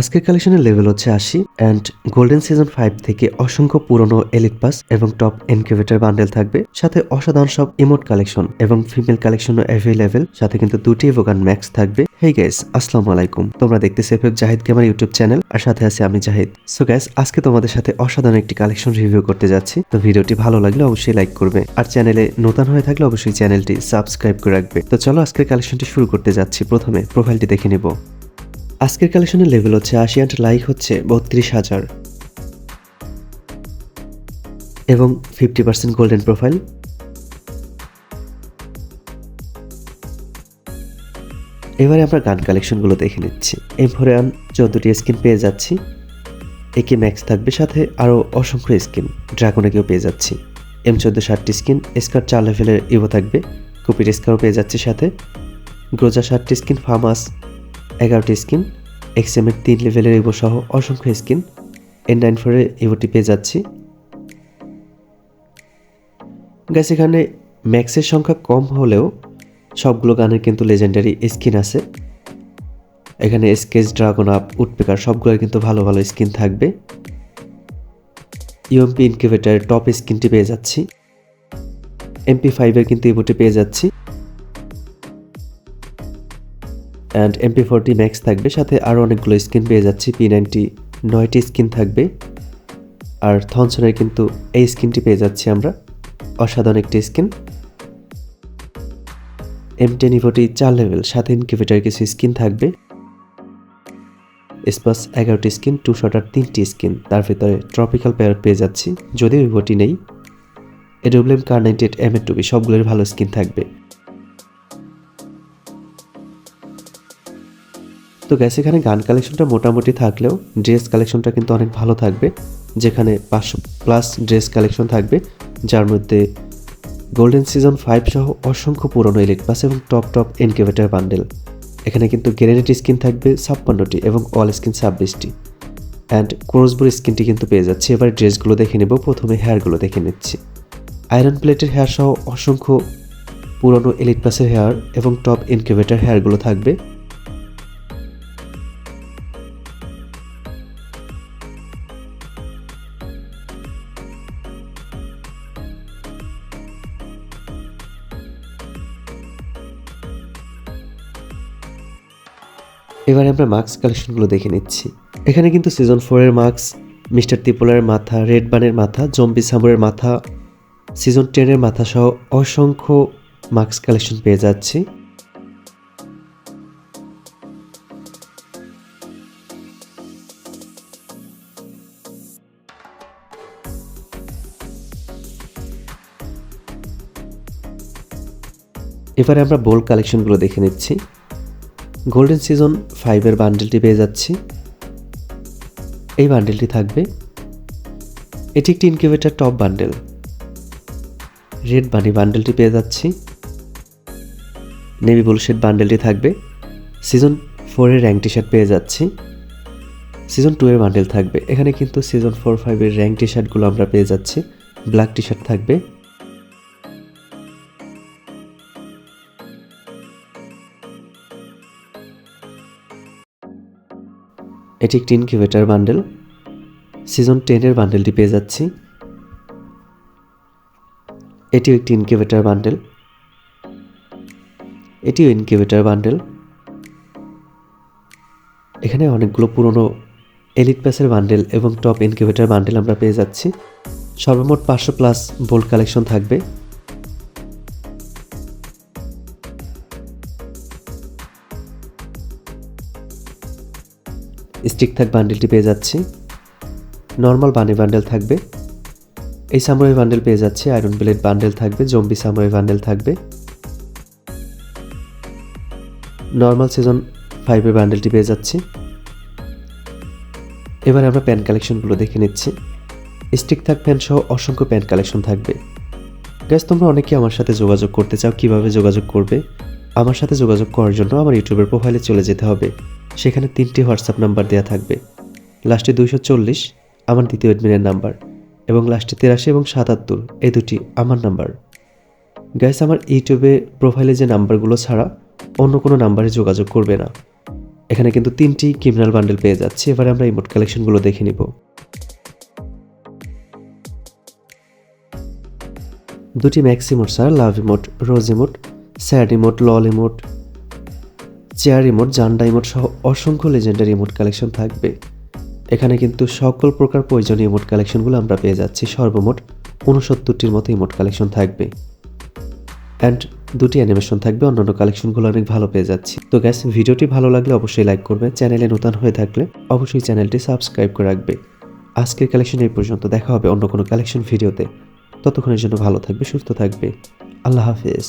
আজকের কালেকশনের লেভেল হচ্ছে আশি অ্যান্ড গোল্ডেন সিজন ফাইভ থেকে অসংখ্য পুরনো এলিট পাস এবং টপ এনকিউবেটার বান্ডেল থাকবে। সাথে অসাধারণ সব ইমোট কালেকশন এবং ফিমেল কালেকশনও অ্যাভেলেবেল সাথে কিন্তু দুটি ভোগান ম্যাক্স থাকবে। হেই গাইস আসসালামু আলাইকুম। তোমরা দেখতেছো F Zahid gamer YouTube channel আর সাথে আছে আমি জাহিদ। সো গাইস আজকে তোমাদের সাথে অসাধারণ একটি কালেকশন রিভিউ করতে যাচ্ছি। তো ভিডিওটি ভালো লাগলে অবশ্যই লাইক করবে। আর চ্যানেলে নতুন হয়ে থাকলে অবশ্যই চ্যানেলটি সাবস্ক্রাইব করে রাখবে। তো চলো আজকের কালেকশনটি শুরু করতে যাচ্ছি। প্রথমে প্রোফাইলটি দেখে নিব। আজকের কালেকশনের লেভেল হচ্ছে আশি অ্যান্ড লাইক হচ্ছে বত্রিশ হাজার। এবং ফিফটি পার্সেন্ট গোল্ডেন প্রোফাইল এবারে আমরা গান কালেকশনগুলো দেখে নিচ্ছি। এম ফোরে আন চোদ্দোটি স্কিন পেয়ে যাচ্ছি। একে ম্যাক্স থাকবে, সাথে আরও অসংখ্য স্কিন ড্রাগনেকেও পেয়ে যাচ্ছি। এম চোদ্দ ষাটটি স্কিন স্কার চার লেভেলের ইভো থাকবে। কুপির স্কারও পেয়ে যাচ্ছি সাথে। গ্রোজা ষাটটি স্কিন ফার্মাস এগারোটি স্কিন এক্সএমের তিন লেভেলের ইভো সহ অসংখ্য স্কিন এন নাইন ফোরের ইভোটি পেয়ে যাচ্ছি। গ্যাস এখানে ম্যাক্সের সংখ্যা কম হলেও সবগুলো গানের কিন্তু লেজেন্ডারি স্কিন আছে। এখানে স্কেচ ড্রাগন আপ উডপেকার সবগুলোর কিন্তু ভালো ভালো স্কিন থাকবে। ইউএমপি ইনকিউবেটারের টপ স্কিনটি পেয়ে যাচ্ছি। এমপি ফাইভের কিন্তু ইভোটি পেয়ে যাচ্ছি। অ্যান্ড এমপি ফোরটি ম্যাক্স থাকবে, সাথে আরও অনেকগুলো স্কিন পেয়ে যাচ্ছি পি নাইনটি নয়টি স্কিন থাকবে, আর থনসনের কিন্তু এই স্কিনটি পেয়ে যাচ্ছি আমরা, অসাধারণ একটি স্কিন। এম টেন ইভোটি চার লেভেল সাথে ইনকিউবেটার কিছু স্কিন থাকবে স্পাস এগারোটি স্কিন টু শটার তিনটি স্কিন, তার ভিতরে ট্রপিক্যাল পেয়ার পেয়ে যাচ্ছি, যদিও ইভোটি নেই এডব্লিউএম কার নাইনটি এম এর টুবি সবগুলোর ভালো স্কিন থাকবে। তো গ্যাস এখানে গান কালেকশনটা মোটামুটি থাকলেও ড্রেস কালেকশনটা কিন্তু অনেক ভালো থাকবে। যেখানে পাঁচশো প্লাস ড্রেস কালেকশন থাকবে, যার মধ্যে গোল্ডেন সিজন ফাইভ সহ অসংখ্য পুরনো ইলেট পাস এবং টপ টপ ইনকিউবেটার বান্ডেল এখানে কিন্তু গ্রেনেড স্কিন থাকবে ছাপ্পান্নটি এবং অল স্কিন ছাব্বিশটি। অ্যান্ড ক্রোসবুর স্কিনটি কিন্তু পেয়ে যাচ্ছে। এবার ড্রেসগুলো দেখে নেব। প্রথমে হেয়ারগুলো দেখে নিচ্ছি। আয়রন প্লেটের হেয়ার সহ অসংখ্য পুরনো এলিট পাসের হেয়ার এবং টপ ইনকিউবেটার হেয়ারগুলো থাকবে। এবারে আমরা মাস্ক কালেকশনগুলো দেখে নিচ্ছি। এখানে কিন্তু সিজন ফোরের মাস্ক মিস্টার ত্রিপোলার মাথা রেড বানের মাথা জম্বি সামুরের মাথা সিজন টেনের মাথা সহ অসংখ্য মাস্ক কালেকশন পেয়ে যাচ্ছি। এবারে আমরা বোল্ড কালেকশনগুলো দেখে নিচ্ছি। গোল্ডেন সিজন ফাইভের বান্ডেলটি পেয়ে যাচ্ছি। এই বান্ডেলটি থাকবে। এটি একটি incubator top bundle red bunny বান্ডেলটি পেয়ে যাচ্ছি। নেভি বুলশেড বান্ডেলটি থাকবে। সিজন ফোরের র্যাঙ্ক টি শার্ট পেয়ে যাচ্ছি। সিজন টু এর বান্ডেল থাকবে। এখানে কিন্তু সিজন ফোর ফাইভের র্যাঙ্ক টি শার্টগুলো আমরা পেয়ে যাচ্ছি। ব্ল্যাক টি শার্ট থাকবে। এটি একটি ইনকিউবেটার বান্ডেল সিজন টেনের বান্ডেলটি পেয়ে যাচ্ছি। এটিও একটি ইনকিউবেটার বান্ডেল এটিও ইনকিউবেটার বান্ডেল এখানে অনেকগুলো পুরনো এলিট প্যাসের বান্ডেল এবং টপ ইনকিউবেটার বান্ডেল আমরা পেয়ে যাচ্ছি। সর্বমোট পাঁচশো প্লাস বোল্ড কালেকশন থাকবে। স্টিক থাক বান্ডেলটি পেয়ে যাচ্ছি। নর্মাল বানি বান্ডেল থাকবে। এই সামরাই বান্ডেল পেয়ে যাচ্ছে আয়রন ব্লেড বান্ডেল থাকবে জম্বি সামরাই বান্ডেল থাকবে। নর্মাল সিজন ফাইভের বান্ডেলটি পেয়ে যাচ্ছি। এবার আমরা প্যান কালেকশনগুলো দেখে নিচ্ছি। স্টিক থাক প্যান সহ অসংখ্য প্যান কালেকশন থাকবে। গ্যাস তোমরা অনেকে আমার সাথে যোগাযোগ করতে চাও, কীভাবে যোগাযোগ করবে? আমার সাথে যোগাযোগ করার জন্য আমার ইউটিউবের প্রোফাইলে চলে যেতে হবে। সেখানে তিনটি হোয়াটসঅ্যাপ নাম্বার দেওয়া থাকবে। লাস্টে দুইশো চল্লিশ, আমার দ্বিতীয় অ্যাডমিনের নাম্বার, এবং লাস্টে তেরাশি এবং সাতাত্তর, এই দুটি আমার নাম্বার। গ্যাস আমার ইউটিউবে প্রোফাইলে যে নাম্বারগুলো ছাড়া অন্য কোনো নাম্বারে যোগাযোগ করবে না। এখানে কিন্তু তিনটি ক্রিমিনাল বান্ডেল পেয়ে যাচ্ছি, এবারে আমরা ইমোট কালেকশনগুলো দেখে নিব। দুটি max emote sir love emote rose emote sad emote lol emote chair remote জান্ডা emote সহ অসংখ্য লেজেন্ডারি ইমোট কালেকশন থাকবে। এখানে কিন্তু সকল প্রকার প্রয়োজনীয় ইমোট কালেকশনগুলো আমরা পেয়ে যাচ্ছি। সর্বমোট উনসত্তরটির মতো ইমোট কালেকশন থাকবে। অ্যান্ড দুটি অ্যানিমেশন থাকবে, অন্যান্য কালেকশনগুলো অনেক ভালো পেয়ে যাচ্ছি। তো গ্যাস ভিডিওটি ভালো লাগলে অবশ্যই লাইক করবে। চ্যানেলে নতুন হয়ে থাকলে অবশ্যই চ্যানেলটি সাবস্ক্রাইব করে রাখবে। আজকের কালেকশন এই পর্যন্ত, দেখা হবে অন্য কোনো কালেকশন ভিডিওতে ততক্ষণের জন্য ভালো থাকবে, সুস্থ থাকবে। আল্লাহ হাফেজ।